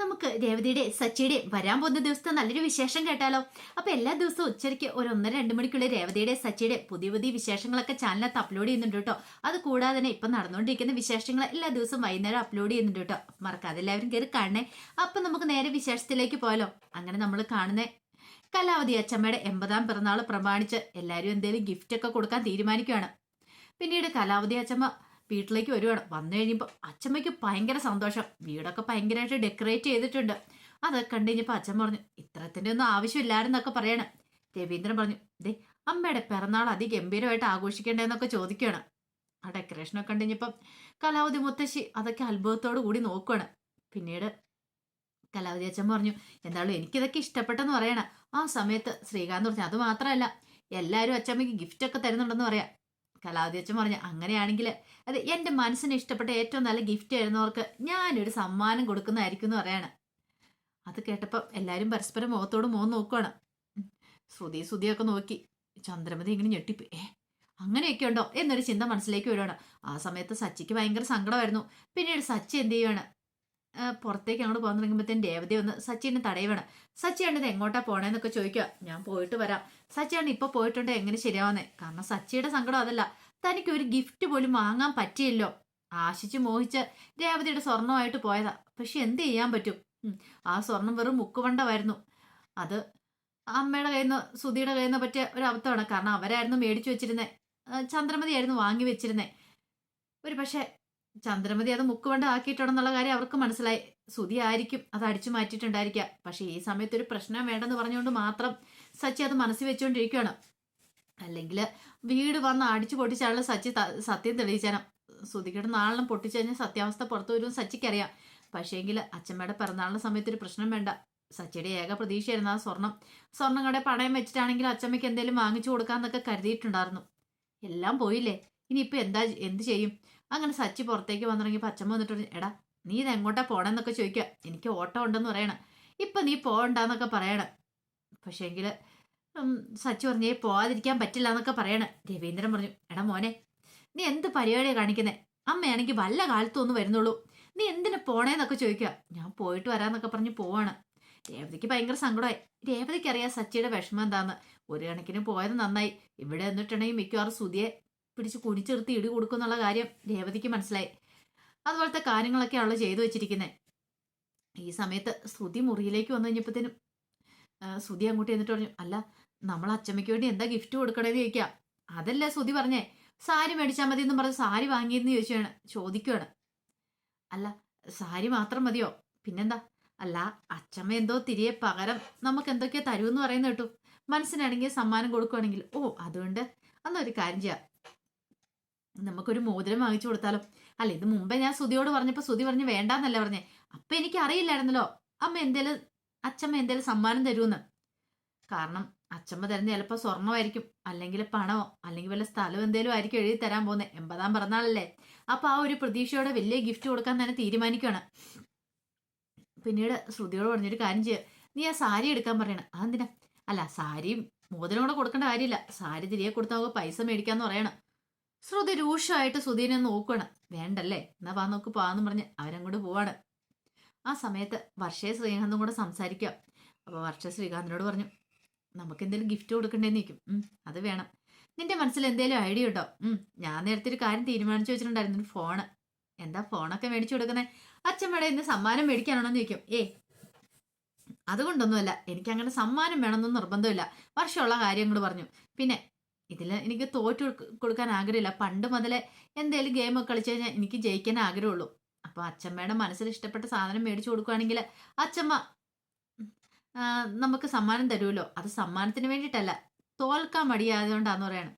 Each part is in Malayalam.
നമുക്ക് രേവതിയുടെ സച്ചിയുടെ വരാൻ പോകുന്ന ദിവസത്തെ നല്ലൊരു വിശേഷം കേട്ടാലോ? അപ്പൊ എല്ലാ ദിവസവും ഉച്ചയ്ക്ക് ഒരു ഒന്നര രണ്ട് മണിക്കുള്ളിൽ രേവതിയുടെ സച്ചിയുടെ പുതിയ പുതിയ വിശേഷങ്ങളൊക്കെ ചാനലിനകത്ത് അപ്ലോഡ് ചെയ്യുന്നുണ്ട് കേട്ടോ. അത് കൂടാതെ തന്നെ ഇപ്പൊ നടന്നുകൊണ്ടിരിക്കുന്ന വിശേഷങ്ങൾ എല്ലാ ദിവസവും വൈകുന്നേരം അപ്ലോഡ് ചെയ്യുന്നുണ്ട് കേട്ടോ. മറക്കാതെ എല്ലാവരും കയറി കാണണേ. അപ്പൊ നമുക്ക് നേരെ വിശേഷത്തിലേക്ക് പോയാലോ? അങ്ങനെ നമ്മൾ കാണുന്ന കലാവതി അച്ചമ്മയുടെ എൺപതാം പിറന്നാൾ പ്രമാണിച്ച് എല്ലാവരും എന്തെങ്കിലും ഗിഫ്റ്റ് ഒക്കെ കൊടുക്കാൻ തീരുമാനിക്കുകയാണ്. പിന്നീട് കലാവതി അച്ചമ്മ വീട്ടിലേക്ക് വരുവാണ്. വന്നു കഴിയുമ്പോൾ അച്ഛമ്മയ്ക്ക് ഭയങ്കര സന്തോഷം. വീടൊക്കെ ഭയങ്കരമായിട്ട് ഡെക്കറേറ്റ് ചെയ്തിട്ടുണ്ട്. അത് കണ്ടു കഴിഞ്ഞപ്പോൾ അച്ഛൻ പറഞ്ഞു ഇത്രത്തിന്റെ ഒന്നും ആവശ്യമില്ലായിരുന്നൊക്കെ പറയണം. രവീന്ദ്രൻ പറഞ്ഞു ദേ അമ്മയുടെ പിറന്നാൾ അതിഗംഭീരമായിട്ട് ആഘോഷിക്കേണ്ടതെന്നൊക്കെ ചോദിക്കുകയാണ് ആ ഡെക്കറേഷനൊക്കെ കണ്ടു കഴിഞ്ഞപ്പം കലാവതി മുത്തശ്ശി അതൊക്കെ അത്ഭുതത്തോടു കൂടി നോക്കുകയാണ് പിന്നീട് കലാവതി അച്ഛൻ പറഞ്ഞു എന്തായാലും എനിക്കിതൊക്കെ ഇഷ്ടപ്പെട്ടെന്ന് പറയണം. ആ സമയത്ത് ശ്രീകാന്ത് പറഞ്ഞു അത് മാത്രമല്ല എല്ലാവരും അച്ഛമ്മയ്ക്ക് ഗിഫ്റ്റൊക്കെ തരുന്നുണ്ടെന്ന് പറയാം. കലാവതി അച്ഛൻ പറഞ്ഞു അങ്ങനെയാണെങ്കിൽ അത് എന്റെ മനസ്സിന് ഇഷ്ടപ്പെട്ട ഏറ്റവും നല്ല ഗിഫ്റ്റ് ആയിരുന്നവർക്ക് ഞാനൊരു സമ്മാനം കൊടുക്കുന്നതായിരിക്കും എന്ന് പറയാണ്. അത് കേട്ടപ്പോൾ എല്ലാവരും പരസ്പരം മുഖത്തോട് മുഖം നോക്കുവാണ്. ശ്രുതി ശ്രുതിയൊക്കെ നോക്കി. ചന്ദ്രമതി ഇങ്ങനെ ഞെട്ടിപ്പോയി ഏ അങ്ങനെയൊക്കെ ഉണ്ടോ? എന്നൊരു ചിന്ത മനസ്സിലേക്ക് വരുവാണ് ആ സമയത്ത് സച്ചിക്ക് ഭയങ്കര സങ്കടമായിരുന്നു. പിന്നീട് സച്ചി എന്ത് ചെയ്യുവാണ്? പുറത്തേക്ക് അങ്ങോട്ട് പോകാൻ തുടങ്ങുമ്പോഴത്തേന് രേവതി ഒന്ന് സച്ചിനെ തടയുവാണ് സച്ചിയാണ് ഇത് എങ്ങോട്ടാ പോണേന്നൊക്കെ ചോദിക്കുക. ഞാൻ പോയിട്ട് വരാം. സച്ചിയാണ് ഇപ്പൊ പോയിട്ടുണ്ട് എങ്ങനെ ശരിയാവുന്നേ? കാരണം സച്ചിയുടെ സങ്കടം അതല്ല. തനിക്ക് ഒരു ഗിഫ്റ്റ് പോലും വാങ്ങാൻ പറ്റിയല്ലോ. ആശിച്ച് മോഹിച്ച് രേവതിയുടെ സ്വർണമായിട്ട് പോയതാ. പക്ഷെ എന്ത് ചെയ്യാൻ പറ്റും? ആ സ്വർണം വെറും മുക്കുവണ്ടമായിരുന്നു. അത് അമ്മയുടെ കയ്യിൽ നിന്ന് സുധിയുടെ കയ്യിൽ നിന്ന് പറ്റിയ ഒരു അബദ്ധമാണ്. കാരണം അവരായിരുന്നു മേടിച്ചു വെച്ചിരുന്നത് ചന്ദ്രമതി ആയിരുന്നു വാങ്ങി വെച്ചിരുന്നത് ഒരു പക്ഷേ ചന്ദ്രമതി അത് മുക്കുവണ്ട ആക്കിയിട്ടുണ്ടെന്നുള്ള കാര്യം അവർക്ക് മനസ്സിലായി. സുതി ആയിരിക്കും അത് അടിച്ചു മാറ്റിയിട്ടുണ്ടായിരിക്കുക. പക്ഷെ ഈ സമയത്ത് ഒരു പ്രശ്നം വേണ്ടെന്ന് പറഞ്ഞുകൊണ്ട് മാത്രം സച്ചി അത് മനസ്സിൽ വെച്ചുകൊണ്ടിരിക്കുകയാണ്. അല്ലെങ്കിൽ വീട് വന്ന് അടിച്ചു പൊട്ടിച്ചാലുള്ള സച്ചി സത്യം തെളിയിച്ചാലും സുധിയുടെ നാളിനും പൊട്ടിച്ചു കഴിഞ്ഞാൽ സത്യാവസ്ഥ പുറത്തു വരും സച്ചിക്കറിയാം. പക്ഷേങ്കിൽ അച്ഛമ്മയുടെ പിറന്നാളിന് സമയത്ത് ഒരു പ്രശ്നം വേണ്ട. സച്ചിയുടെ ഏക പ്രതീക്ഷയായിരുന്നു ആ സ്വർണം. സ്വർണം കടയിൽ പണയം വെച്ചിട്ടാണെങ്കിൽ അച്ഛമ്മയ്ക്ക് എന്തെങ്കിലും വാങ്ങിച്ചു കൊടുക്കാന്നൊക്കെ കരുതിയിട്ടുണ്ടായിരുന്നു. എല്ലാം പോയില്ലേ? ഇനിയിപ്പോൾ എന്താ എന്ത് ചെയ്യും? അങ്ങനെ സച്ചി പുറത്തേക്ക് വന്നിറങ്ങി പച്ചമ്മ വന്നിട്ട് എടാ നീ ഇത് എങ്ങോട്ടാ പോണെന്നൊക്കെ ചോദിക്കുക. എനിക്ക് ഓട്ടം ഉണ്ടെന്ന് പറയണം. ഇപ്പം നീ പോകണ്ടെന്നൊക്കെ പറയണം. പക്ഷേങ്കിൽ സച്ചി പറഞ്ഞേ പോവാതിരിക്കാൻ പറ്റില്ല എന്നൊക്കെ പറയണം. രവീന്ദ്രൻ പറഞ്ഞു എടാ മോനെ നീ എന്ത് പരിപാടിയാണ് കാണിക്കുന്നത് അമ്മയാണെങ്കിൽ വല്ല കാലത്തും ഒന്ന് വരുന്നുള്ളൂ. നീ എന്തിനു പോണേന്നൊക്കെ ചോദിക്കുക. ഞാൻ പോയിട്ട് വരാന്നൊക്കെ പറഞ്ഞ് പോവാണ്. രേവതിക്ക് ഭയങ്കര സങ്കടമായി. രേവതിക്ക് അറിയാം സച്ചിയുടെ വിഷമം എന്താന്ന്. ഒരു കണക്കിന് പോയത് നന്നായി. ഇവിടെ എന്നിട്ടുണ്ടെങ്കിൽ മിക്കവാറും സുതിയെ പിടിച്ച് കുടിച്ചെടുത്ത് ഇടി കൊടുക്കുന്നുള്ള കാര്യം രേവതിക്ക് മനസ്സിലായി. അതുപോലത്തെ കാര്യങ്ങളൊക്കെ അവൾ ചെയ്തു വെച്ചിരിക്കുന്നത് ഈ സമയത്ത് ശ്രുതി മുറിയിലേക്ക് വന്നു കഴിഞ്ഞപ്പോഴത്തേനും ശ്രുതി അങ്ങോട്ട് എന്നിട്ട് പറഞ്ഞു അല്ല നമ്മൾ അച്ചമ്മയ്ക്ക് വേണ്ടി എന്താ ഗിഫ്റ്റ് കൊടുക്കണേന്ന് ചോദിക്കാം. അതല്ലേ ശ്രുതി പറഞ്ഞേ. സാരി മേടിച്ചാൽ മതി എന്നും പറഞ്ഞ് സാരി വാങ്ങിയെന്ന് ചോദിച്ചാണ് ചോദിക്കുകയാണ് അല്ല സാരി മാത്രം മതിയോ? പിന്നെന്താ? അല്ല അച്ചമ്മ എന്തോ തിരികെ പകരം നമുക്ക് എന്തൊക്കെയാ തരുമെന്ന് പറയുന്ന കേട്ടു. മനസ്സിനാണെങ്കിൽ സമ്മാനം കൊടുക്കുവാണെങ്കിൽ ഓ അതുകൊണ്ട് അന്നൊരു കാര്യം ചെയ്യാം. നമുക്കൊരു മോതിരം വാങ്ങിച്ചു കൊടുത്താലോ? അല്ല ഇത് മുമ്പേ ഞാൻ സുതിയോട് പറഞ്ഞപ്പോൾ സുതി പറഞ്ഞ് വേണ്ടാന്നല്ല പറഞ്ഞേ. അപ്പൊ എനിക്ക് അറിയില്ലായിരുന്നല്ലോ. അമ്മ എന്തേലും അച്ഛമ്മ എന്തേലും സമ്മാനം തരുമെന്ന് കാരണം അച്ഛമ്മ തരുന്ന ചിലപ്പോൾ സ്വർണമായിരിക്കും അല്ലെങ്കിൽ പണമോ അല്ലെങ്കിൽ വല്ല സ്ഥലം എന്തേലും ആയിരിക്കും എഴുതി തരാൻ പോകുന്നത് എൺപതാം പിറന്നാളല്ലേ. അപ്പൊ ആ ഒരു പ്രതീക്ഷയോടെ വലിയ ഗിഫ്റ്റ് കൊടുക്കാൻ തന്നെ തീരുമാനിക്കുകയാണ് പിന്നീട് ശ്രുതിയോട് പറഞ്ഞൊരു കാര്യം ചെയ്യുക നീ ആ സാരി എടുക്കാൻ പറയണം. അതെന്തിനാ? അല്ല സാരിയും മോതിരം കൂടെ കൊടുക്കേണ്ട കാര്യമില്ല. സാരി തിരികെ കൊടുത്താൽ പൈസ മേടിക്കാന്ന് പറയണം. ശ്രുതി രൂക്ഷമായിട്ട് സുധീനെ നോക്കണം വേണ്ടല്ലേ? എന്നാ വാ നോക്ക് പോവാന്ന് പറഞ്ഞ് അവരങ്ങോട്ട് പോവാണ്. ആ സമയത്ത് വർഷയെ ശ്രീകാന്തും കൂടെ സംസാരിക്കാം. അപ്പോൾ വർഷ ശ്രീകാന്തിനോട് പറഞ്ഞു നമുക്ക് എന്തെങ്കിലും ഗിഫ്റ്റ് കൊടുക്കണ്ടേന്ന് നിൽക്കും അത് വേണം. നിന്റെ മനസ്സിൽ എന്തെങ്കിലും ഐഡിയ ഉണ്ടോ? ഞാൻ നേരത്തെ ഒരു കാര്യം തീരുമാനിച്ചു വെച്ചിട്ടുണ്ടായിരുന്നു ഫോണ് എന്താ ഫോണൊക്കെ മേടിച്ചു കൊടുക്കുന്നത് അച്ഛമ്മയുടെ ഇന്ന് സമ്മാനം മേടിക്കാനാണോ എന്ന് ചോദിക്കും. ഏ അതുകൊണ്ടൊന്നുമല്ല. എനിക്ക് അങ്ങനെ സമ്മാനം വേണമെന്നൊന്നും നിർബന്ധമില്ല. വർഷമുള്ള കാര്യങ്ങൾ പറഞ്ഞു. പിന്നെ ഇതിൽ എനിക്ക് തോറ്റ് കൊടുക്കാൻ ആഗ്രഹമില്ല. പണ്ട് മുതലേ എന്തെങ്കിലും ഗെയിമൊക്കെ കളിച്ചു കഴിഞ്ഞാൽ എനിക്ക് ജയിക്കാൻ ആഗ്രഹമുള്ളൂ. അപ്പോൾ അച്ഛമ്മയുടെ മനസ്സിൽ ഇഷ്ടപ്പെട്ട സാധനം മേടിച്ചു കൊടുക്കുകയാണെങ്കിൽ അച്ഛമ്മ നമുക്ക് സമ്മാനം തരുമല്ലോ. അത് സമ്മാനത്തിന് വേണ്ടിയിട്ടല്ല. തോൽക്കാൻ മടിയായതുകൊണ്ടാന്ന് പറയണം.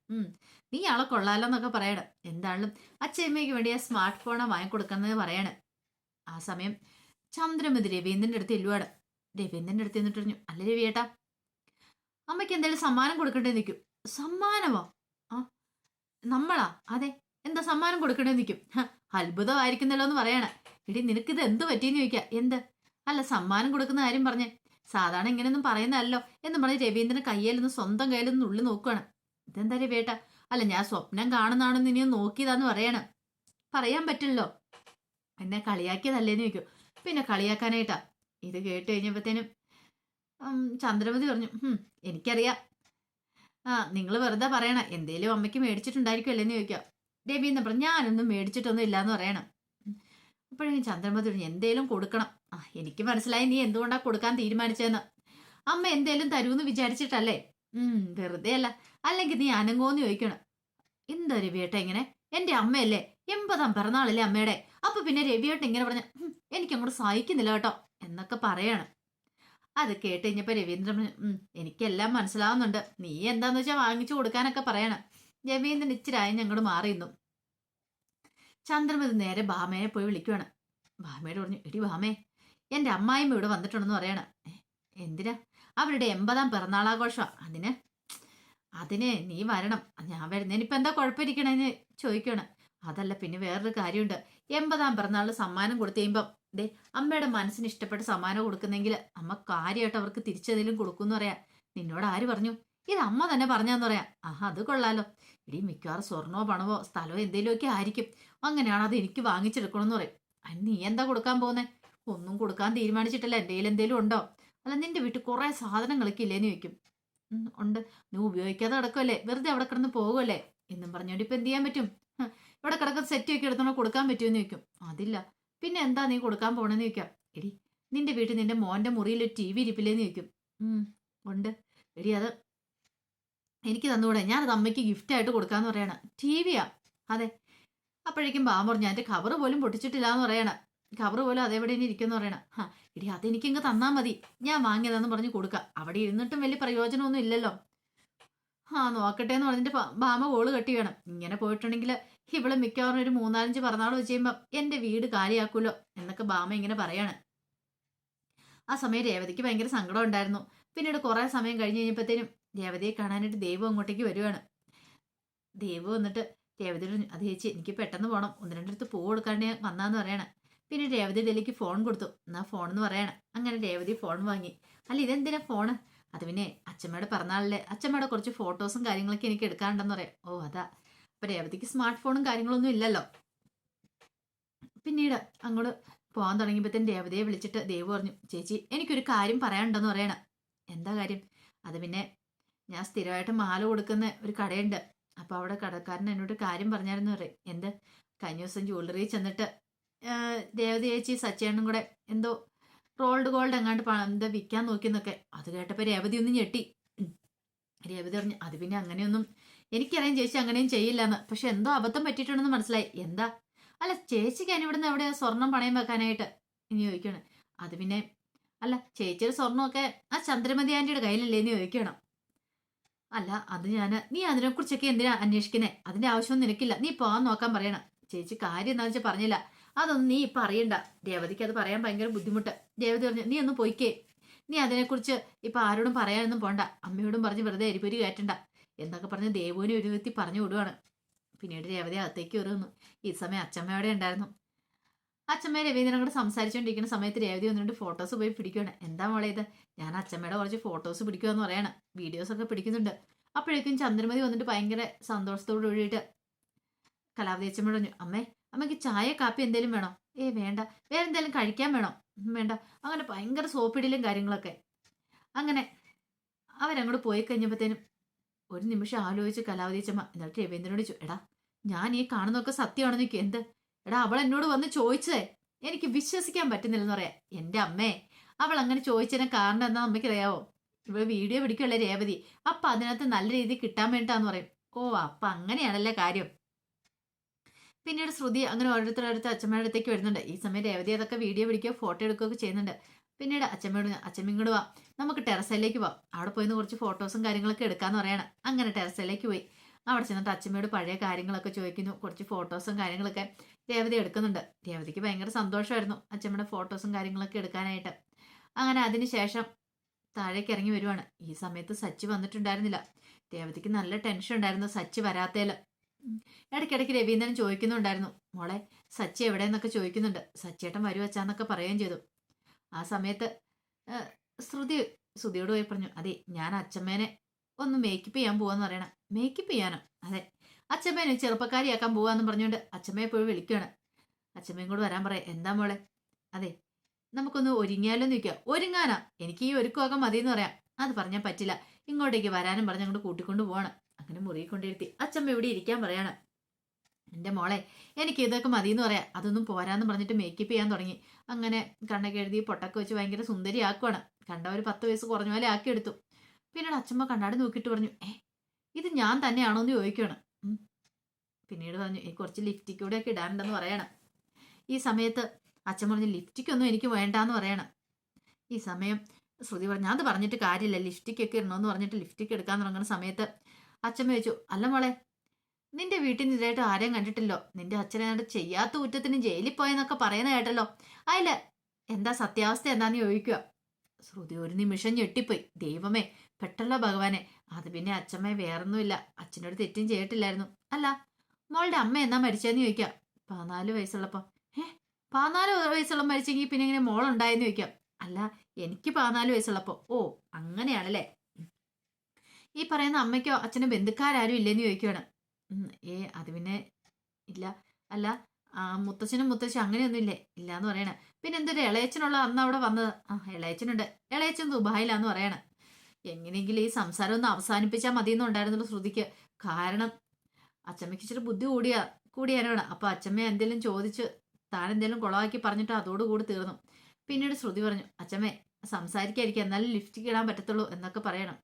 നീ ആളെ കൊള്ളാലോ എന്നൊക്കെ പറയണം. എന്താണെങ്കിലും അച്ഛമ്മയ്ക്ക് വേണ്ടി ആ സ്മാർട്ട് ഫോണാ വാങ്ങിക്കൊടുക്കുന്നത് പറയണം. ആ സമയം ചന്ദ്രമതി രവീന്ദ്രന്റെ അടുത്ത് എല്ലുവാണ് രവീന്ദ്രന്റെ അടുത്ത് എന്നിട്ട് പറഞ്ഞു അല്ല രവിയേട്ടാ അമ്മയ്ക്ക് എന്തായാലും സമ്മാനം കൊടുക്കേണ്ടി നിൽക്കും. സമ്മാനമോ? ആ നമ്മളാ? അതെ എന്താ സമ്മാനം കൊടുക്കണേ നിൽക്കും അത്ഭുതമായിരിക്കുന്നല്ലോ എന്ന് പറയണേ. എടി നിനക്ക് ഇത് എന്ത് പറ്റിയെന്ന് ചോദിക്കുക എന്ത്? അല്ല സമ്മാനം കൊടുക്കുന്ന കാര്യം പറഞ്ഞേ. സാധാരണ ഇങ്ങനെയൊന്നും പറയുന്നതല്ലോ എന്ന് പറഞ്ഞ് രവീന്ദ്രൻ കയ്യിലൊന്ന് സ്വന്തം കയ്യിലൊന്ന് ഉള്ളി നോക്കുകയാണ് ഇതെന്താ രവേട്ട അല്ല ഞാൻ സ്വപ്നം കാണുന്നതാണെന്ന് ഇനിയും നോക്കിയതാന്ന് പറയണം. പറയാൻ പറ്റില്ലല്ലോ. എന്നെ കളിയാക്കിയതല്ലേന്ന് ചോദിക്കും. പിന്നെ കളിയാക്കാനായിട്ടാ? ഇത് കേട്ട് കഴിഞ്ഞപ്പോഴത്തേനും ചന്ദ്രമതി പറഞ്ഞു "ഹും, എനിക്കറിയാം. ആ നിങ്ങൾ വെറുതെ പറയണം. എന്തേലും അമ്മയ്ക്ക് മേടിച്ചിട്ടുണ്ടായിരിക്കും എന്ന് ചോദിക്കാം രവീന്ദ്രൻ പറഞ്ഞു ഞാനൊന്നും മേടിച്ചിട്ടൊന്നും ഇല്ലാന്ന് പറയണം. അപ്പോഴേക്കും ചന്ദ്രമതി പറഞ്ഞു എന്തേലും കൊടുക്കണം. ആ എനിക്ക് മനസ്സിലായി നീ എന്തുകൊണ്ടാ കൊടുക്കാൻ തീരുമാനിച്ചതെന്ന്. അമ്മ എന്തേലും തരൂന്ന് വിചാരിച്ചിട്ടല്ലേ? ഉം വെറുതെ അല്ല. അല്ലെങ്കിൽ നീ അനങ്ങോന്ന് ചോദിക്കണം. എന്താ രവിയേട്ട ഇങ്ങനെ? എന്റെ അമ്മയല്ലേ? എൺപതാം പിറന്നാളല്ലേ അമ്മയുടെ? അപ്പൊ പിന്നെ രവിയേട്ട ഇങ്ങനെ പറഞ്ഞ എനിക്ക് അങ്ങോട്ട് കേട്ടോ. എന്നൊക്കെ പറയാണ്. അത് കേട്ട് രവീന്ദ്രൻ എനിക്കെല്ലാം മനസ്സിലാവുന്നുണ്ട്. നീ എന്താന്ന് വെച്ചാൽ വാങ്ങിച്ചു കൊടുക്കാനൊക്കെ പറയണം. രവീന്ദ്രൻ ഇച്ചിരായി ഞങ്ങോട് മാറിയിരുന്നു ചന്ദ്രമതി നേരെ ഭാമയെ പോയി വിളിക്കുവാണ്. ഭാമയോട് പറഞ്ഞു എടി ഭാമേ എന്റെ അമ്മായിമ്മ ഇവിടെ വന്നിട്ടുണ്ടെന്ന് പറയണം. "ഏ, എന്തിനാ? അവരുടെ എൺപതാം പിറന്നാളാഘോഷമാണ് അതിന് അതിനെ നീ വരണം. ഞാൻ വരുന്നതിന് ഇപ്പൊ എന്താ കുഴപ്പമിരിക്കണേന്ന് ചോദിക്കണം അതല്ല പിന്നെ വേറൊരു കാര്യമുണ്ട്. എൺപതാം പിറന്നാൾ സമ്മാനം കൊടുത്തു കഴിയുമ്പം ദേ അമ്മയുടെ മനസ്സിന് ഇഷ്ടപ്പെട്ട സമ്മാനം കൊടുക്കുന്നെങ്കിൽ അമ്മ കാര്യമായിട്ട് അവർക്ക് തിരിച്ചെന്തെങ്കിലും കൊടുക്കുമെന്ന് പറയാം. നിന്നോട് ആര് പറഞ്ഞു? ഇത് അമ്മ തന്നെ പറഞ്ഞാന്ന് പറയാം. ആഹ് അത് കൊള്ളാലോ. ഇടി മിക്കവാറും സ്വർണമോ പണമോ സ്ഥലമോ എന്തെങ്കിലുമൊക്കെ ആയിരിക്കും. അങ്ങനെയാണ് അത് എനിക്ക് വാങ്ങിച്ചെടുക്കണമെന്ന് പറയും. അതിന് നീ എന്താ കൊടുക്കാൻ പോകുന്നേ ഒന്നും കൊടുക്കാൻ തീരുമാനിച്ചിട്ടില്ല. എന്റെ എന്തെങ്കിലും ഉണ്ടോ? അല്ല നിന്റെ വീട്ടിൽ കുറേ സാധനങ്ങളൊക്കെ ഇല്ലേന്ന് ചോദിക്കും. ഉണ്ട്. നീ ഉപയോഗിക്കാതെ കിടക്കുമല്ലേ വെറുതെ അവിടെ കിടന്ന് പോകുമല്ലേ എന്നും പറഞ്ഞോണ്ട് ഇപ്പൊ എന്ത് ചെയ്യാൻ പറ്റും? ഇവിടെ കിടക്കുന്ന സെറ്റ് ഒക്കെ എടുത്തോണ്ട് കൊടുക്കാൻ പറ്റുമെന്ന് ചോദിക്കും. അതില്ല. പിന്നെ എന്താ നീ കൊടുക്കാൻ പോണെന്ന് ചോദിക്കാം. എടി നിന്റെ വീട്ടിൽ നിന്റെ മോന്റെ മുറിയിൽ ടി വി ഇരിപ്പില്ലേന്ന് ചോദിക്കും. ഉണ്ട്. എടി അത് എനിക്ക് തന്നുകൂടെ ഞാനത് അമ്മയ്ക്ക് ഗിഫ്റ്റ് ആയിട്ട് കൊടുക്കാന്ന് പറയണ. ടി വിയാ അതെ. അപ്പോഴേക്കും ബാം പറഞ്ഞു എന്റെ കവറ് പോലും പൊട്ടിച്ചിട്ടില്ല എന്ന് പറയണ. കവറ് പോലും അതേവിടെ ഇനി ഇരിക്കുമെന്ന് പറയണ. ഹാ എടി അതെനിക്ക് ഇങ്ങ് തന്നാ മതി. ഞാൻ വാങ്ങിയതാന്ന് പറഞ്ഞ് കൊടുക്കാം. അവിടെ ഇരുന്നിട്ടും വലിയ പ്രയോജനമൊന്നും ഇല്ലല്ലോ. ആ നോക്കട്ടെ എന്ന് പറഞ്ഞിട്ട് ബാമ കോൾ കെട്ടി വേണം. ഇങ്ങനെ പോയിട്ടുണ്ടെങ്കിൽ ഇവൾ മിക്കവാറും ഒരു മൂന്നാലഞ്ച് പിറന്നാൾ വെച്ച് കഴിയുമ്പോൾ എന്റെ വീട് കാലിയാക്കൂലോ എന്നൊക്കെ ബാമ ഇങ്ങനെ പറയാണ്. ആ സമയം രേവതിക്ക് ഭയങ്കര സങ്കടം ഉണ്ടായിരുന്നു. പിന്നീട് കുറെ സമയം കഴിഞ്ഞ് കഴിഞ്ഞപ്പോഴത്തേനും രേവതിയെ കാണാനായിട്ട് ദേവു അങ്ങോട്ടേക്ക് വരുവാണ്. ദേവു വന്നിട്ട് രേവതിയോട് അത് ചേച്ചി എനിക്ക് പെട്ടെന്ന് പോകണം ഒന്ന് രണ്ടിടത്ത് പൂ കൊടുക്കാണ്ട് വന്നാന്ന് പറയാണ്. പിന്നെ രേവതി ഇതിലേക്ക് ഫോൺ കൊടുത്തു. എന്നാ ഫോൺ എന്ന് പറയണ. അങ്ങനെ രേവതി ഫോൺ വാങ്ങി. അല്ല ഇതെന്തിനാ ഫോണ്? അത് പിന്നെ അച്ഛമ്മയുടെ പിറന്നാളിലെ അച്ഛമ്മയുടെ കുറച്ച് ഫോട്ടോസും കാര്യങ്ങളൊക്കെ എനിക്ക് എടുക്കാനുണ്ടെന്ന് പറയാം. ഓ അതാ. അപ്പൊ രേവതിക്ക് സ്മാർട്ട് ഫോണും കാര്യങ്ങളൊന്നും ഇല്ലല്ലോ. പിന്നീട് അങ്ങോട്ട് പോകാൻ തുടങ്ങിയപ്പോഴത്തേന് രേവതിയെ വിളിച്ചിട്ട് ദേവ് പറഞ്ഞു ചേച്ചി എനിക്കൊരു കാര്യം പറയാനുണ്ടെന്ന് പറയണ. എന്താ കാര്യം? അത് പിന്നെ ഞാൻ സ്ഥിരമായിട്ട് മാല കൊടുക്കുന്ന ഒരു കടയുണ്ട്. അപ്പോൾ അവിടെ കടക്കാരൻ എന്നോട് കാര്യം പറഞ്ഞായിരുന്നു. പറയും എന്ത്? കഴിഞ്ഞ ദിവസം ജ്വല്ലറി ചെന്നിട്ട് ദേവത ചേച്ചി സച്ചേണ്ണും കൂടെ എന്തോ റോൾഡ് ഗോൾഡ് എങ്ങാണ്ട് എന്താ വിൽക്കാൻ നോക്കിയെന്നൊക്കെ. അത് കേട്ടപ്പോൾ രേവതി ഒന്ന് ഞെട്ടി. രേവതി പറഞ്ഞു അത് പിന്നെ അങ്ങനെയൊന്നും എനിക്കറിയാം ചേച്ചി അങ്ങനെയും ചെയ്യില്ലെന്ന്. പക്ഷെ എന്തോ അബദ്ധം പറ്റിയിട്ടുണ്ടെന്ന് മനസ്സിലായി. എന്താ? അല്ല ചേച്ചിക്ക് അതിനിവിടുന്ന് എവിടെയാ സ്വർണം പണയം വെക്കാനായിട്ട്? ഇനി ചോദിക്കണം അത് പിന്നെ അല്ല ചേച്ചിയുടെ സ്വർണമൊക്കെ ആ ചന്ദ്രമതി ആന്റിയുടെ കയ്യിലല്ലേ എന്ന് ചോദിക്കണം അല്ല അത് ഞാൻ നീ അതിനെക്കുറിച്ചൊക്കെ എന്തിനാ അന്വേഷിക്കുന്നേ? അതിന്റെ ആവശ്യമൊന്നും നിനക്കില്ല. നീ പോകാൻ നോക്കാൻ പറയണം. ചേച്ചി കാര്യം എന്താ വെച്ചാൽ പറഞ്ഞില്ല. അതൊന്നും നീ ഇപ്പൊ അറിയണ്ട. രേവതിക്ക് അത് പറയാൻ ഭയങ്കര ബുദ്ധിമുട്ട്. രേവതി പറഞ്ഞു നീ ഒന്ന് പോയിക്കേ. നീ അതിനെക്കുറിച്ച് ഇപ്പൊ ആരോടും പറയാനൊന്നും പോണ്ട. അമ്മയോടും പറഞ്ഞ് വെറുതെ എരിപൊരി കയറ്റണ്ട. എന്നൊക്കെ പറഞ്ഞ് ദേവുവിനെ ഒരു വ്യക്തി പറഞ്ഞു വിടുവാണ്. പിന്നീട് രേവതി അകത്തേക്ക് വരുന്നു ഈ സമയം അച്ചമ്മയോടെ ഉണ്ടായിരുന്നു. അച്ഛമ്മ രവീന്ദ്രൻ കൂടെ സംസാരിച്ചുകൊണ്ടിരിക്കുന്ന സമയത്ത് രേവതി വന്നിട്ട് ഫോട്ടോസ് പോയി പിടിക്കുകയാണ് എന്താ മോളെ ഇത്? ഞാൻ അച്ഛമ്മയുടെ കുറച്ച് ഫോട്ടോസ് പിടിക്കുക എന്ന് പറയണം. വീഡിയോസ് ഒക്കെ പിടിക്കുന്നുണ്ട്. അപ്പോഴേക്കും ചന്ദ്രമതി വന്നിട്ട് ഭയങ്കര സന്തോഷത്തോട് കൂടിയിട്ട് കലാവതി അച്ഛമ്മ പറഞ്ഞു അമ്മേ അമ്മയ്ക്ക് ചായ കാപ്പി എന്തേലും വേണോ? ഏ വേണ്ട. വേറെ എന്തേലും കഴിക്കാൻ വേണോ? വേണ്ട. അങ്ങനെ ഭയങ്കര സോപ്പിടിലും കാര്യങ്ങളൊക്കെ. അങ്ങനെ അവരങ്ങോട്ട് പോയി കഴിഞ്ഞപ്പോഴത്തേനും ഒരു നിമിഷം ആലോചിച്ച് കലാവതിച്ചമ്മ എന്നിട്ട് രവീന്ദ്രനോട് ചോ എടാ ഞാൻ ഈ കാണുന്നൊക്കെ സത്യമാണെന്ന് എനിക്ക് എന്ത്? എടാ അവൾ എന്നോട് വന്ന് ചോദിച്ചതേ എനിക്ക് വിശ്വസിക്കാൻ പറ്റുന്നില്ലെന്ന് പറയാം. എന്റെ അമ്മേ അവൾ അങ്ങനെ ചോദിച്ചതിന് കാരണം എന്താ അമ്മയ്ക്കറിയാവോ? ഇവൾ വീഡിയോ പിടിക്കുള്ള രേവതി അപ്പൊ അതിനകത്ത് നല്ല രീതിയിൽ കിട്ടാൻ വേണ്ടിട്ടാന്ന് പറയും. ഓ അപ്പൊ അങ്ങനെയാണല്ലേ കാര്യം. പിന്നീട് ശ്രുതി അങ്ങനെ ഓരോരുത്തരടുത്ത് അച്ഛമ്മയുടെ അടുത്തേക്ക് വരുന്നുണ്ട്. ഈ സമയം രേവതി അതൊക്കെ വീഡിയോ പിടിക്കുകയോ ഫോട്ടോ എടുക്കുകയൊക്കെ ചെയ്യുന്നുണ്ട്. പിന്നീട് അച്ഛമ്മയോട് അച്ഛമ്മ വാ. നമുക്ക് ടെറസിലേക്ക് പോവാം. അവിടെ പോയിന്ന് കുറച്ച് ഫോട്ടോസും കാര്യങ്ങളൊക്കെ എടുക്കാന്ന് പറയാണ് അങ്ങനെ ടെറസിലേക്ക് പോയി. അവിടെ ചെന്നിട്ട് അച്ഛമ്മയോട് പഴയ കാര്യങ്ങളൊക്കെ ചോദിക്കുന്നു. കുറച്ച് ഫോട്ടോസും കാര്യങ്ങളൊക്കെ രേവതി എടുക്കുന്നുണ്ട്. രേവതിക്ക് ഭയങ്കര സന്തോഷമായിരുന്നു അച്ഛമ്മയുടെ ഫോട്ടോസും കാര്യങ്ങളൊക്കെ എടുക്കാനായിട്ട്. അങ്ങനെ അതിനുശേഷം താഴേക്ക് ഇറങ്ങി വരുവാണ്. ഈ സമയത്ത് സച്ചി വന്നിട്ടുണ്ടായിരുന്നില്ല. രേവതിക്ക് നല്ല ടെൻഷൻ ഉണ്ടായിരുന്നു സച്ചി വരാത്തേൽ. ഇടയ്ക്കിടയ്ക്ക് രവീന്ദ്രൻ ചോദിക്കുന്നുണ്ടായിരുന്നു. മോളെ സച്ചി എവിടെയെന്നൊക്കെ ചോദിക്കുന്നുണ്ട്. സച്ചിയേട്ടൻ വരുവച്ചാന്നൊക്കെ പറയുകയും ചെയ്തു. ആ സമയത്ത് ശ്രുതി ശ്രുതിയോട് പോയി പറഞ്ഞു അതെ ഞാൻ അച്ഛമ്മേനെ ഒന്ന് മേക്കപ്പ് ചെയ്യാൻ പോവാന്ന് പറയണം മേക്കപ്പ് ചെയ്യാനോ? അതെ അച്ഛമ്മേനെ ചെറുപ്പക്കാരിയാക്കാൻ പോവാന്ന് പറഞ്ഞുകൊണ്ട് അച്ഛമ്മയെ പോയി വിളിക്കുകയാണ് അച്ഛമ്മയും കൂടെ വരാൻ പറയാം എന്താ മോളെ? അതെ നമുക്കൊന്ന് ഒരുങ്ങിയാലോ എന്ന് ചോദിക്കുക ഒരുങ്ങാനാ എനിക്ക് ഈ ഒരുക്കമൊക്കെ മതി എന്ന് പറയാം. അത് പറഞ്ഞാൽ പറ്റില്ല ഇങ്ങോട്ടേക്ക് വരാനും പറഞ്ഞ് അങ്ങോട്ട് കൂട്ടിക്കൊണ്ട് പോവാണ്. അങ്ങനെ മുറിയിൽ കൊണ്ടിരുത്തി അച്ഛമ്മ ഇവിടെ ഇരിക്കാൻ പറയാണ്. എന്റെ മോളെ എനിക്ക് ഇതൊക്കെ മതി എന്ന് പറയാം. അതൊന്നും പോരാന്ന് പറഞ്ഞിട്ട് മേക്കപ്പ് ചെയ്യാൻ തുടങ്ങി. അങ്ങനെ കണ്ണൊക്കെ എഴുതി പൊട്ടൊക്കെ വെച്ച് ഭയങ്കര സുന്ദരിയാക്കുവാണ്. കണ്ട ഒരു പത്ത് വയസ്സ് കുറഞ്ഞ പോലെ ആക്കിയെടുത്തു. പിന്നീട് അച്ഛമ്മ കണ്ണാടി നോക്കിയിട്ട് പറഞ്ഞു ഏ ഇത് ഞാൻ തന്നെയാണോ എന്ന് ചോദിക്കുകയാണ് പിന്നീട് പറഞ്ഞു എനിക്ക് കുറച്ച് ലിഫ്റ്റിക് കൂടെ ഒക്കെ ഇടാനുണ്ടെന്ന് പറയണം. ഈ സമയത്ത് അച്ഛൻ പറഞ്ഞു ലിഫ്റ്റിക്കൊന്നും എനിക്ക് വേണ്ടാന്ന് പറയണം. ഈ സമയം ശ്രുതി പറഞ്ഞു അത് പറഞ്ഞിട്ട് കാര്യമില്ല. ലിഫ്റ്റിക്കൊക്കെ ഇടണമെന്ന് പറഞ്ഞിട്ട് ലിഫ്റ്റിക്ക് എടുക്കാൻ തുടങ്ങുന്ന സമയത്ത് അച്ഛമ്മ ചോദിച്ചു അല്ല മോളെ നിന്റെ വീട്ടിൽ നിന്ന് ഇതായിട്ട് ആരെയും കണ്ടിട്ടില്ലോ? നിന്റെ അച്ഛനായിട്ട് ചെയ്യാത്ത കുറ്റത്തിന് ജയിലിൽ പോയെന്നൊക്കെ പറയുന്ന കേട്ടല്ലോ. അതിൽ എന്താ സത്യാവസ്ഥ എന്താന്ന് ചോദിക്കുക. ശ്രുതി ഒരു നിമിഷം ഞെട്ടിപ്പോയി. ദൈവമേ പെട്ടല്ലോ ഭഗവാനെ. അത് പിന്നെ അച്ഛമ്മ വേറൊന്നുമില്ല. അച്ഛനോട് തെറ്റും ചെയ്തിട്ടില്ലായിരുന്നു. അല്ല മോളുടെ അമ്മ എന്നാ മരിച്ചതെന്ന് ചോദിക്കാം പതിനാല് വയസ്സുള്ളപ്പോ. ഏ പതിനാല് വയസ്സുള്ള മരിച്ചെങ്കിൽ പിന്നെ ഇങ്ങനെ മോളുണ്ടായെന്ന് ചോദിക്കാം അല്ല എനിക്ക് പതിനാല് വയസ്സുള്ളപ്പോ. ഓ അങ്ങനെയാണല്ലേ? ഈ പറയുന്ന അമ്മയ്ക്കോ അച്ഛനോ ബന്ധുക്കാരും ഇല്ലെന്ന് ചോദിക്കുകയാണ്. ഏ അത് പിന്നെ ഇല്ല. അല്ല മുത്തച്ഛനും മുത്തശ്ശനും അങ്ങനെയൊന്നും ഇല്ലേ ഇല്ല എന്ന് പറയണ. പിന്നെ എന്തൊരു ഇളയച്ചനുള്ള അന്ന് അവിടെ വന്നത്? ആ ഇളയച്ചനുണ്ട് ഇളയച്ചൻ ദുബായിലാന്ന് പറയണ. എങ്ങനെയെങ്കിലും ഈ സംസാരം ഒന്ന് അവസാനിപ്പിച്ചാൽ മതി എന്നുണ്ടായിരുന്നുള്ളൂ ശ്രുതിക്ക്. കാരണം അച്ചമ്മയ്ക്ക് ഇച്ചിരി ബുദ്ധി കൂടിയാ കൂടിയാനാണ് അപ്പൊ അച്ചമ്മ എന്തെങ്കിലും ചോദിച്ച് താൻ എന്തെങ്കിലും കുളവാക്കി പറഞ്ഞിട്ട് അതോടുകൂടി തീർന്നു. പിന്നീട് ശ്രുതി പറഞ്ഞു അച്ചമ്മേ സംസാരിക്കായിരിക്കും എന്നാലും ലിഫ്റ്റ് കിടാൻ പറ്റത്തുള്ളൂ എന്നൊക്കെ പറയണം.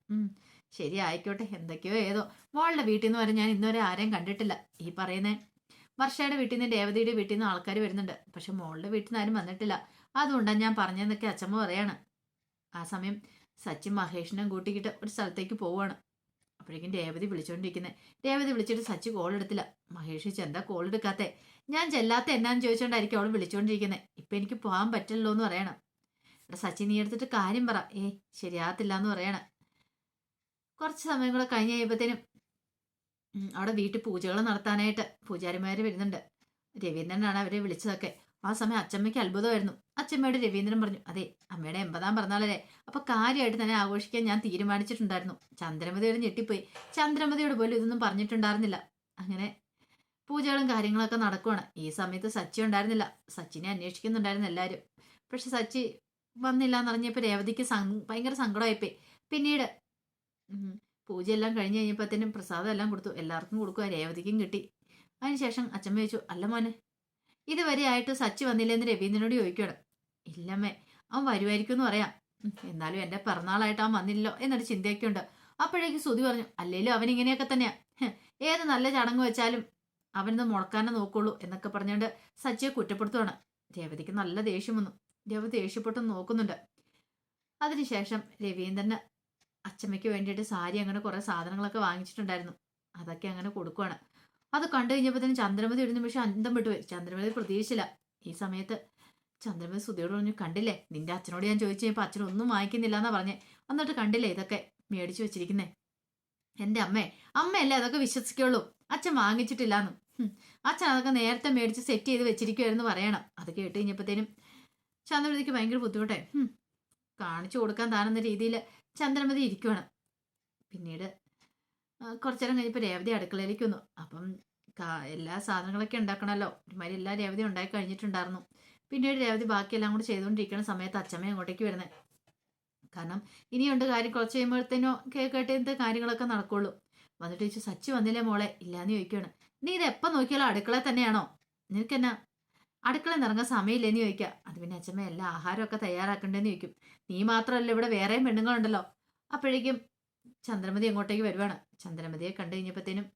ശരി ആയിക്കോട്ടെ എന്തൊക്കെയോ ഏതോ. മോളുടെ വീട്ടിൽ നിന്ന് വരെ ഞാൻ ഇന്നുവരെ ആരെയും കണ്ടിട്ടില്ല. ഈ പറയുന്നേ വർഷയുടെ വീട്ടിൽ നിന്ന് രേവതിയുടെ വീട്ടിൽ നിന്ന് ആൾക്കാർ വരുന്നുണ്ട്. പക്ഷെ മോളുടെ വീട്ടിൽ നിന്ന് ആരും വന്നിട്ടില്ല. അതുകൊണ്ടാണ് ഞാൻ പറഞ്ഞതെന്നൊക്കെ അച്ഛമ്മ പറയാണ്. ആ സമയം സച്ചിൻ മഹേഷിനെ കൂട്ടിക്കിട്ട് ഒരു സ്ഥലത്തേക്ക് പോവാണ് അപ്പോഴേക്കും രേവതി വിളിച്ചോണ്ടിരിക്കുന്നത് രേവതി വിളിച്ചിട്ട് സച്ചി കോൾ എടുത്തില്ല. മഹേഷ് ചെന്താ കോൾ എടുക്കാത്തേ? ഞാൻ ചെല്ലാത്ത എന്നാന്ന് ചോദിച്ചോണ്ടായിരിക്കും അവൾ വിളിച്ചോണ്ടിരിക്കുന്നത് ഇപ്പൊ എനിക്ക് പോകാൻ പറ്റില്ലല്ലോ എന്ന് പറയണം. ഇവിടെ സച്ചി നീ എടുത്തിട്ട് കാര്യം പറ. ഏ ശരിയാകത്തില്ല എന്ന് പറയണം. കുറച്ച് സമയം കൂടെ കഴിഞ്ഞ് കഴിയുമ്പോഴത്തേനും അവിടെ വീട്ടിൽ പൂജകൾ നടത്താനായിട്ട് പൂജാരിമാർ വരുന്നുണ്ട്. രവീന്ദ്രനാണ് അവരെ വിളിച്ചതൊക്കെ. ആ സമയം അച്ചമ്മയ്ക്ക് അത്ഭുതമായിരുന്നു. അച്ചമ്മയോട് രവീന്ദ്രൻ പറഞ്ഞു അതെ അമ്മയുടെ എൺപതാം പിറന്നാളല്ലേ. അപ്പൊ കാര്യമായിട്ട് തന്നെ ആഘോഷിക്കാൻ ഞാൻ തീരുമാനിച്ചിട്ടുണ്ടായിരുന്നു. ചന്ദ്രമതിയോട് ഞെട്ടിപ്പോയി. ചന്ദ്രമതിയോട് പോലും ഇതൊന്നും പറഞ്ഞിട്ടുണ്ടായിരുന്നില്ല. അങ്ങനെ പൂജകളും കാര്യങ്ങളൊക്കെ നടക്കുവാണ്. ഈ സമയത്ത് സച്ചി ഉണ്ടായിരുന്നില്ല. സച്ചിനെ അന്വേഷിക്കുന്നുണ്ടായിരുന്നു എല്ലാവരും പക്ഷെ സച്ചി വന്നില്ല എന്നറിഞ്ഞപ്പോൾ രേവതിക്ക് ഭയങ്കര സങ്കടമായിപ്പോയി. പിന്നീട് പൂജയെല്ലാം കഴിഞ്ഞ് കഴിഞ്ഞപ്പോഴത്തേനും പ്രസാദം എല്ലാം കൊടുത്തു. എല്ലാവർക്കും കൊടുക്കുക രേവതിക്കും കിട്ടി. അതിനുശേഷം അച്ഛൻ ചോദിച്ചു അല്ല മോനെ ഇതുവരെ ആയിട്ട് സച്ചി വന്നില്ലെന്ന് രവീന്ദ്രനോട് ചോദിക്കണം ഇല്ലമ്മേ അവൻ വരുമായിരിക്കും എന്ന് പറയാം. എന്നാലും എന്റെ പിറന്നാളായിട്ട് അവൻ വന്നില്ലല്ലോ എന്നൊരു ചിന്തയൊക്കെ ഉണ്ട് അപ്പോഴേക്കും സുതി പറഞ്ഞു അല്ലേലും അവൻ ഇങ്ങനെയൊക്കെ തന്നെയാ. ഏത് നല്ല ചടങ്ങ് വെച്ചാലും അവനത് മുളക്കാനെ നോക്കുള്ളൂ എന്നൊക്കെ പറഞ്ഞുകൊണ്ട് സച്ചിയെ കുറ്റപ്പെടുത്തുവാണ്. രേവതിക്ക് നല്ല ദേഷ്യം വന്നു. രേവതി ദേഷ്യപ്പെട്ട് നോക്കുന്നുണ്ട്. അതിനുശേഷം രവീന്ദ്രന് അച്ചമ്മയ്ക്ക് വേണ്ടിയിട്ട് സാരി അങ്ങനെ കുറെ സാധനങ്ങളൊക്കെ വാങ്ങിച്ചിട്ടുണ്ടായിരുന്നു. അതൊക്കെ അങ്ങനെ കൊടുക്കുവാണ്. അത് കണ്ടു കഴിഞ്ഞപ്പോൾ തന്നെ ചന്ദ്രമതി ഒരു നിമിഷം അന്തം വിട്ടുപോയി ചന്ദ്രമതി പ്രതീക്ഷിച്ചില്ല. ഈ സമയത്ത് ചന്ദ്രമതി സുധിയോട് പറഞ്ഞു കണ്ടില്ലേ? നിന്റെ അച്ഛനോട് ഞാൻ ചോദിച്ചു കഴിഞ്ഞപ്പോൾ അച്ഛൻ ഒന്നും വാങ്ങിക്കുന്നില്ല എന്നാ പറഞ്ഞേ. എന്നിട്ട് കണ്ടില്ലേ ഇതൊക്കെ? മേടിച്ചു വെച്ചിരിക്കുന്നേ. എന്റെ അമ്മേ അമ്മയല്ലേ അതൊക്കെ വിശ്വസിക്കുള്ളൂ. അച്ഛൻ വാങ്ങിച്ചിട്ടില്ലാന്ന്. അച്ഛൻ അതൊക്കെ നേരത്തെ മേടിച്ച് സെറ്റ് ചെയ്ത് വെച്ചിരിക്കുമായിരുന്നു പറയണം. അത് കേട്ട് കഴിഞ്ഞപ്പോഴത്തേനും ചന്ദ്രമതിക്ക് ഭയങ്കര ബുദ്ധിമുട്ടായി. ഹും. കാണിച്ചു കൊടുക്കാൻ താനെന്ന രീതിയിൽ ചന്ദ്രമതി ഇരിക്കുവാണ്. പിന്നീട് കുറച്ചേരം കഴിഞ്ഞപ്പോൾ രേവതി അടുക്കളയിലേക്ക് വന്നു. അപ്പം എല്ലാ സാധനങ്ങളൊക്കെ ഉണ്ടാക്കണമല്ലോ. ഒരുമാതിരി എല്ലാ രേവതി ഉണ്ടാക്കി കഴിഞ്ഞിട്ടുണ്ടായിരുന്നു. പിന്നീട് രേവതി ബാക്കിയെല്ലാം കൂടി ചെയ്തുകൊണ്ടിരിക്കുന്ന സമയത്ത് അച്ഛമ്മ അങ്ങോട്ടേക്ക് വരുന്നത് കാരണം ഇനിയുണ്ട് കാര്യം കുറച്ച് കഴിയുമ്പോഴത്തേനോ കേൾക്കേട്ടത്തെ കാര്യങ്ങളൊക്കെ നടക്കുള്ളൂ. വന്നിട്ട് ചോദിച്ചു സച്ചി വന്നില്ലേ മോളെ? ഇല്ലാന്ന് ചോദിക്കുകയാണ് നീ ഇത് എപ്പം നോക്കിയാലും അടുക്കള തന്നെയാണോ? നിനക്കെന്നാ? അടുക്കളയിൽ നിറങ്ങാൻ സമയമില്ലെന്ന് ചോദിക്കുക. അത് പിന്നെ അച്ഛമ്മ എല്ലാ ആഹാരമൊക്കെ തയ്യാറാക്കണ്ടെന്ന് ചോദിക്കും. നീ മാത്രമല്ല ഇവിടെ വേറെയും പെണ്ണുങ്ങളുണ്ടല്ലോ. അപ്പോഴേക്കും ചന്ദ്രമതി അങ്ങോട്ടേക്ക് വരുവാണ്. ചന്ദ്രമതിയെ കണ്ടു കഴിഞ്ഞപ്പോഴത്തേനും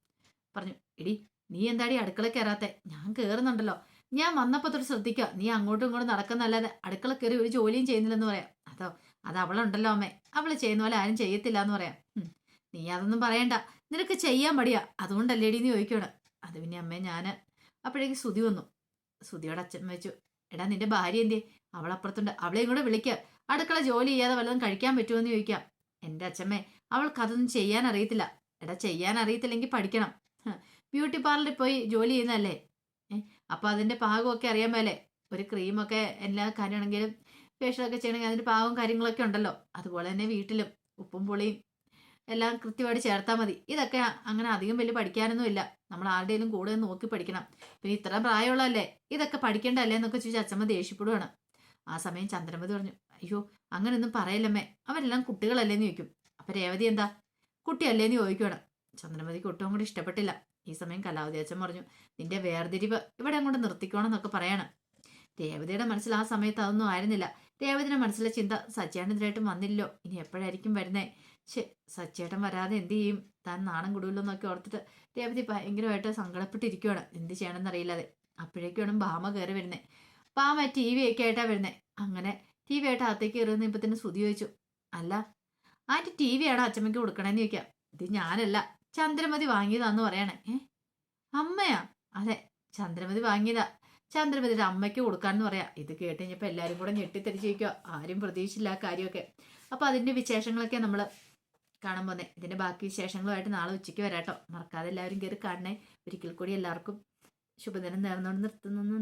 പറഞ്ഞു എടി നീ എന്താടി അടുക്കള കയറാത്തെ? ഞാൻ കയറുന്നുണ്ടല്ലോ ഞാൻ വന്നപ്പോൾ തൊട്ട് ശ്രദ്ധിക്കുക. നീ അങ്ങോട്ടും ഇങ്ങോട്ടും നടക്കുന്നല്ലാതെ അടുക്കള കയറി ഒരു ജോലിയും ചെയ്യുന്നില്ലെന്ന് പറയാം. അതോ അത് അവളുണ്ടല്ലോ അമ്മേ. അവൾ ചെയ്യുന്ന പോലെ ആരും ചെയ്യത്തില്ല എന്ന് പറയാം നീ അതൊന്നും പറയണ്ട. നിനക്ക് ചെയ്യാൻ മടിയാ. അതുകൊണ്ടല്ലേടി നീ ചോദിക്കണം അത് പിന്നെ അമ്മേ ഞാൻ അപ്പോഴേക്ക് ശ്രുതി വന്നു. സുതിയോട് അച്ഛൻ വെച്ചു എടാ നിന്റെ ഭാര്യ എന്തേ അവൾ അപ്പുറത്തുണ്ട് അവളെയും കൂടെ വിളിക്കുക അടുക്കള ജോലി ചെയ്യാതെ വല്ലതും കഴിക്കാൻ പറ്റുമോ എന്ന് ചോദിക്കാം. എന്റെ അച്ഛമ്മേ അവൾക്ക് അതൊന്നും ചെയ്യാൻ അറിയത്തില്ല. എടാ ചെയ്യാൻ അറിയത്തില്ലെങ്കിൽ പഠിക്കണം. ബ്യൂട്ടി പാർലറിൽ പോയി ജോലി ചെയ്യുന്നതല്ലേ? അപ്പോൾ അപ്പൊ അതിന്റെ പാകമൊക്കെ അറിയാൻ മേലെ. ഒരു ക്രീമൊക്കെ എല്ലാ കാര്യമാണെങ്കിലും ഫേഷ്യലൊക്കെ ചെയ്യണമെങ്കിൽ അതിന്റെ പാകവും കാര്യങ്ങളൊക്കെ ഉണ്ടല്ലോ. അതുപോലെ തന്നെ വീട്ടിലും ഉപ്പും പുളിയും എല്ലാം കൃത്യമായിട്ട് ചേർത്താൽ മതി. ഇതൊക്കെ അങ്ങനെ അധികം വലിയ പഠിക്കാനൊന്നും ഇല്ല. നമ്മൾ ആരുടെയും കൂടെ നോക്കി പഠിക്കണം. പിന്നെ ഇത്ര പ്രായമുള്ളതല്ലേ? ഇതൊക്കെ പഠിക്കേണ്ടല്ലേ എന്നൊക്കെ ചോദിച്ചാൽ അച്ഛമ്മ ദേഷ്യപ്പെടുവാണ്. ആ സമയം ചന്ദ്രമതി പറഞ്ഞു അയ്യോ അങ്ങനെയൊന്നും പറയല്ലമ്മേ. അവരെല്ലാം കുട്ടികളല്ലേന്ന് ചോദിക്കും. അപ്പൊ രേവതി എന്താ? കുട്ടിയല്ലേന്ന് ചോദിക്കുകയാണ് ചന്ദ്രമതിക്ക് ഒട്ടും കൂടി ഇഷ്ടപ്പെട്ടില്ല. ഈ സമയം കലാവതി അച്ഛൻ പറഞ്ഞു നിന്റെ വേർതിരിവ് ഇവിടെ അങ്ങോട്ട് നിർത്തിക്കോണം എന്നൊക്കെ പറയാണ്. രേവതിയുടെ മനസ്സിൽ ആ സമയത്ത് അതൊന്നും ആയിരുന്നില്ല. രേവതിയുടെ മനസ്സിലെ ചിന്ത സച്ചേട്ടനെതിരായിട്ടും വന്നില്ലോ ഇനി എപ്പോഴായിരിക്കും വരുന്നേ? ശേ സച്ചേട്ടൻ വരാതെ എന്ത് ചെയ്യും? താൻ നാണം കൊടുമല്ലോ എന്നൊക്കെ ഓർത്തിട്ട് രേവതി ഭയങ്കരമായിട്ട് സങ്കടപ്പെട്ടിരിക്കുവാണ്. എന്ത് ചെയ്യണമെന്ന് അറിയില്ലാതെ അപ്പോഴേക്കാണ് ഭാമ കയറി വരുന്നത് ഭാമ ടി വി ഒക്കെ ആയിട്ടാ വരുന്നത് അങ്ങനെ ടി വി ആയിട്ട് അകത്തേക്ക് കയറുന്ന ഇപ്പൊ തന്നെ സ്തുതി ചോദിച്ചു. അല്ല ആന്റി ടി വി ആണോ അച്ഛമ്മയ്ക്ക് കൊടുക്കണേന്ന് ചോദിക്കാം. ഇത് ഞാനല്ല. ചന്ദ്രമതി വാങ്ങിയതാന്ന് പറയണേ. ഏ? അമ്മയാ? അതെ ചന്ദ്രമതി വാങ്ങിയതാ. ചന്ദ്രമതിയുടെ അമ്മയ്ക്ക് കൊടുക്കാന്ന് പറയാം. ഇത് കേട്ട് കഴിഞ്ഞപ്പോൾ എല്ലാവരും കൂടെ ഞെട്ടിത്തെരിച്ചിരിക്കുക ആരും പ്രതീക്ഷിച്ചില്ല ആ കാര്യമൊക്കെ. അപ്പോൾ അതിന്റെ വിശേഷങ്ങളൊക്കെ നമ്മൾ കാണാൻ പോകുന്നത് ഇതിന്റെ ബാക്കി വിശേഷങ്ങളുമായിട്ട് നാളെ ഉച്ചയ്ക്ക് വരാട്ടോ. മറക്കാതെ എല്ലാവരും കയറി കാണണേ. ഒരിക്കൽ കൂടി എല്ലാവർക്കും ശുഭദിനം നേർന്നുകൊണ്ട് നിർത്തുന്നു.